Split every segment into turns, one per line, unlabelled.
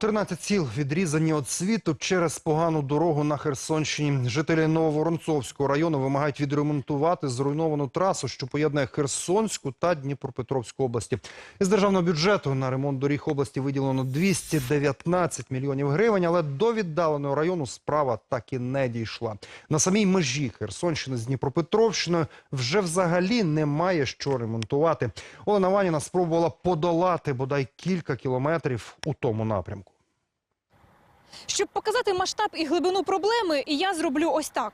13 сіл відрізані від світу через погану дорогу на Херсонщині. Жителі Нововоронцовського району вимагають відремонтувати зруйновану трасу, що поєднує Херсонську та Дніпропетровську області. Із державного бюджету на ремонт доріг області виділено 219 мільйонів гривень, але до віддаленого району справа так і не дійшла. На самій межі Херсонщини з Дніпропетровщиною вже взагалі немає що ремонтувати. Олена Ваніна спробувала подолати бодай кілька кілометрів у тому напрямку.
Щоб показати масштаб і глибину проблеми, я зроблю ось так.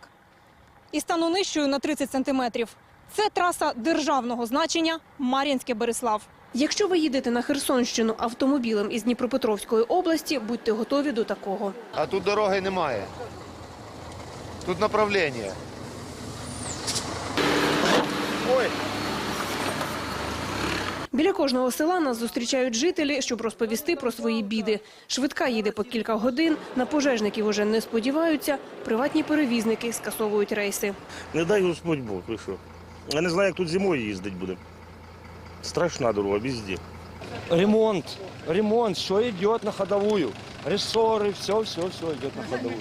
І стану нижчою на 30 сантиметрів. Це траса державного значення Мар'їнське Береслав. Якщо ви їдете на Херсонщину автомобілем із Дніпропетровської області, будьте готові до такого.
А тут дороги немає. Тут направлення. Ой,
Біля кожного села нас зустрічають жителі, щоб розповісти про свої біди. Швидка їде по кілька годин, на пожежників уже не сподіваються, приватні перевізники скасовують рейси.
Не дай Господь Бог, ви що. Я не знаю, як тут зимою їздити буде. Страшна дорога, везде.
Ремонт, ремонт, все идет на ходовую. Рессоры, все, все, все идет на ходовую.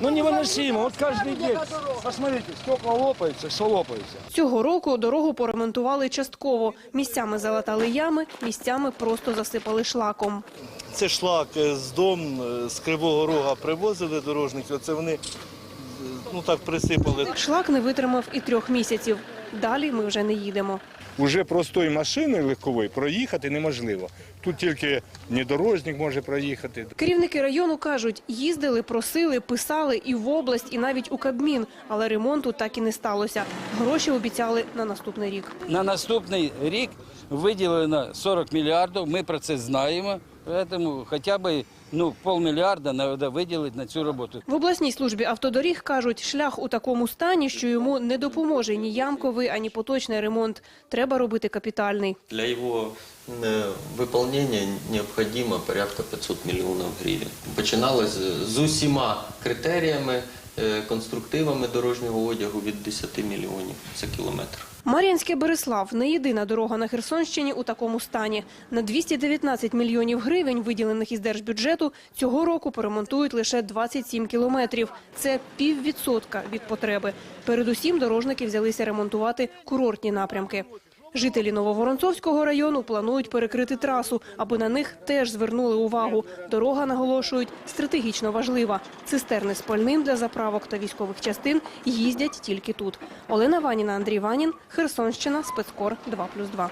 Ну невыносимо, вот каждый день. Посмотрите, стекла лопаются, все лопается.
Цього року дорогу поремонтували частково. Місцями залатали ями, місцями просто засипали шлаком.
Це шлак е, з дом е, з Кривого Рога привозили дорожники. Оце вони е, ну так присипали.
Шлак не витримав і трьох місяців. Далі ми вже не їдемо.
Уже простої машини легкової проїхати неможливо. Тут тільки внедорожник може проїхати.
Керівники району кажуть, їздили, просили, писали і в область, і навіть у Кабмін, але ремонту так і не сталося. Гроші обіцяли на наступний рік.
На наступний рік виділено 40 мільярдів, ми про це знаємо, тому хоча б ну, полмільярда треба виділити на цю роботу.
В обласній службі автодоріг кажуть, шлях у такому стані, що йому не допоможе ні ямковий, ані поточний ремонт. Треба робити капітальний.
Для его э, выполнения необходимо порядка 500 мільйонів гривень. Починалось з усіма критеріями, е, конструктивами дорожнього одягу від 10 мільйонів за кілометр.
Мар'їнське Береслав не єдина дорога на Херсонщині у такому стані. На 219 мільйонів гривень, виділених із держбюджету, цього року поремонтують лише 27 кілометрів. Це піввідсотка від потреби. Передусім дорожники взялися ремонтувати курортні напрямки. Жителі Нововоронцовського району планують перекрити трасу, аби на них теж звернули увагу. Дорога, наголошують, стратегічно важлива. Цистерни з пальним для заправок та військових частин їздять тільки тут. Олена Ваніна, Андрій Ванін, Херсонщина, спецкор 2+,2.